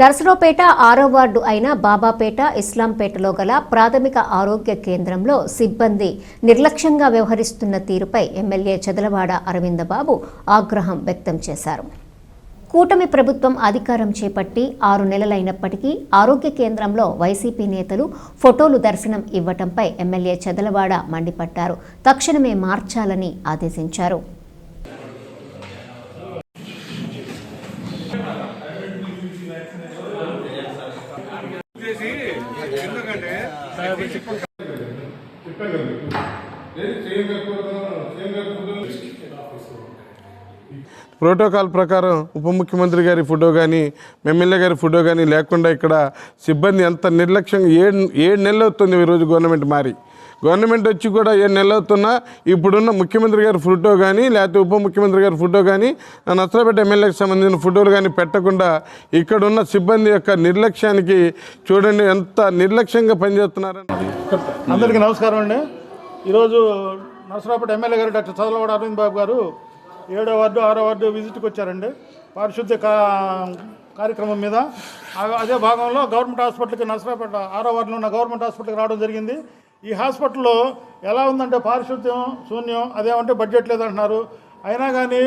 నర్సరావుపేట ఆరో వార్డు అయిన బాబాపేట ఇస్లాంపేటలో గల ప్రాథమిక ఆరోగ్య కేంద్రంలో సిబ్బంది నిర్లక్ష్యంగా వ్యవహరిస్తున్న తీరుపై ఎమ్మెల్యే చదలవాడ అరవిందబాబు ఆగ్రహం వ్యక్తం చేశారు. కూటమి ప్రభుత్వం అధికారం చేపట్టి ఆరు నెలలైనప్పటికీ ఆరోగ్య కేంద్రంలో వైసీపీ నేతలు ఫోటోలు దర్శనం ఇవ్వటంపై ఎమ్మెల్యే చదలవాడ మండిపడ్డారు. తక్షణమే మార్చాలని ఆదేశించారు. ఎందుకంటే ప్రోటోకాల్ ప్రకారం ఉప ముఖ్యమంత్రి గారి ఫోటో కానీ ఎమ్మెల్యే గారి ఫోటో కానీ లేకుండా ఇక్కడ సిబ్బంది ఎంత నిర్లక్ష్యంగా ఏడు ఏడు నెలలు అవుతుంది ఈరోజు గవర్నమెంట్ మారి. గవర్నమెంట్ వచ్చి కూడా ఏ నెలవుతున్నా ఇప్పుడున్న ముఖ్యమంత్రి గారి ఫోటో కానీ లేకపోతే ఉప ముఖ్యమంత్రి గారి ఫోటో కానీ నచ్చలపేట ఎమ్మెల్యేకి సంబంధించిన ఫోటోలు కానీ పెట్టకుండా ఇక్కడున్న సిబ్బంది యొక్క నిర్లక్ష్యానికి చూడండి ఎంత నిర్లక్ష్యంగా పనిచేస్తున్నారని. అందరికీ నమస్కారం అండి. ఈరోజు నర్సరాపేట ఎమ్మెల్యే గారు డాక్టర్ చదలవాడ అరవింద్ బాబు గారు ఏడో వార్డు ఆరో వార్డు విజిట్కి వచ్చారండి. పారిశుద్ధ్య కా కార్యక్రమం మీద. అదే భాగంలో గవర్నమెంట్ హాస్పిటల్కి నర్సరాపేట ఆరో వార్డులో ఉన్న గవర్నమెంట్ హాస్పిటల్కి రావడం జరిగింది. ఈ హాస్పిటల్లో ఎలా ఉందంటే పారిశుద్ధ్యం శూన్యం అదేమంటే బడ్జెట్ లేదంటున్నారు. అయినా కానీ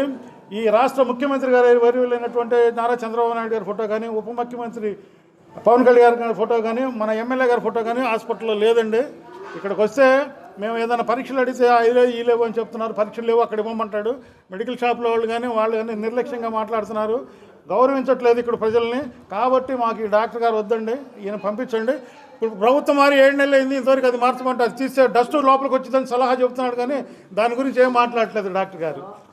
ఈ రాష్ట్ర ముఖ్యమంత్రి గారి వర్యులైనటువంటి నారా చంద్రబాబు నాయుడు గారి ఫోటో కానీ ఉప ముఖ్యమంత్రి పవన్ కళ్యాణ్ గారి ఫోటో కానీ మన ఎమ్మెల్యే గారి ఫోటో కానీ హాస్పిటల్లో లేదండి. ఇక్కడికి వస్తే మేము ఏదైనా పరీక్షలు అడిగితే "ఆ, ఈ లేవు అని చెప్తున్నారు. పరీక్షలు లేవు అక్కడ ఇవ్వమంటాడు మెడికల్ షాప్లో వాళ్ళు కానీ వాళ్ళు కానీ నిర్లక్ష్యంగా మాట్లాడుతున్నారు. గౌరవించట్లేదు ఇక్కడ ప్రజల్ని. కాబట్టి మాకు ఈ డాక్టర్ గారు వద్దండి ఈయన పంపించండి. ఇప్పుడు ప్రభుత్వం మారి ఏడు నెలలు అయింది ఇంతవరకు అది మార్చమంటే అది తీస్తే డస్ట్ లోపలికి వచ్చిందని సలహా చెబుతున్నాడు కానీ దాని గురించి ఏం మాట్లాడట్లేదు డాక్టర్ గారు.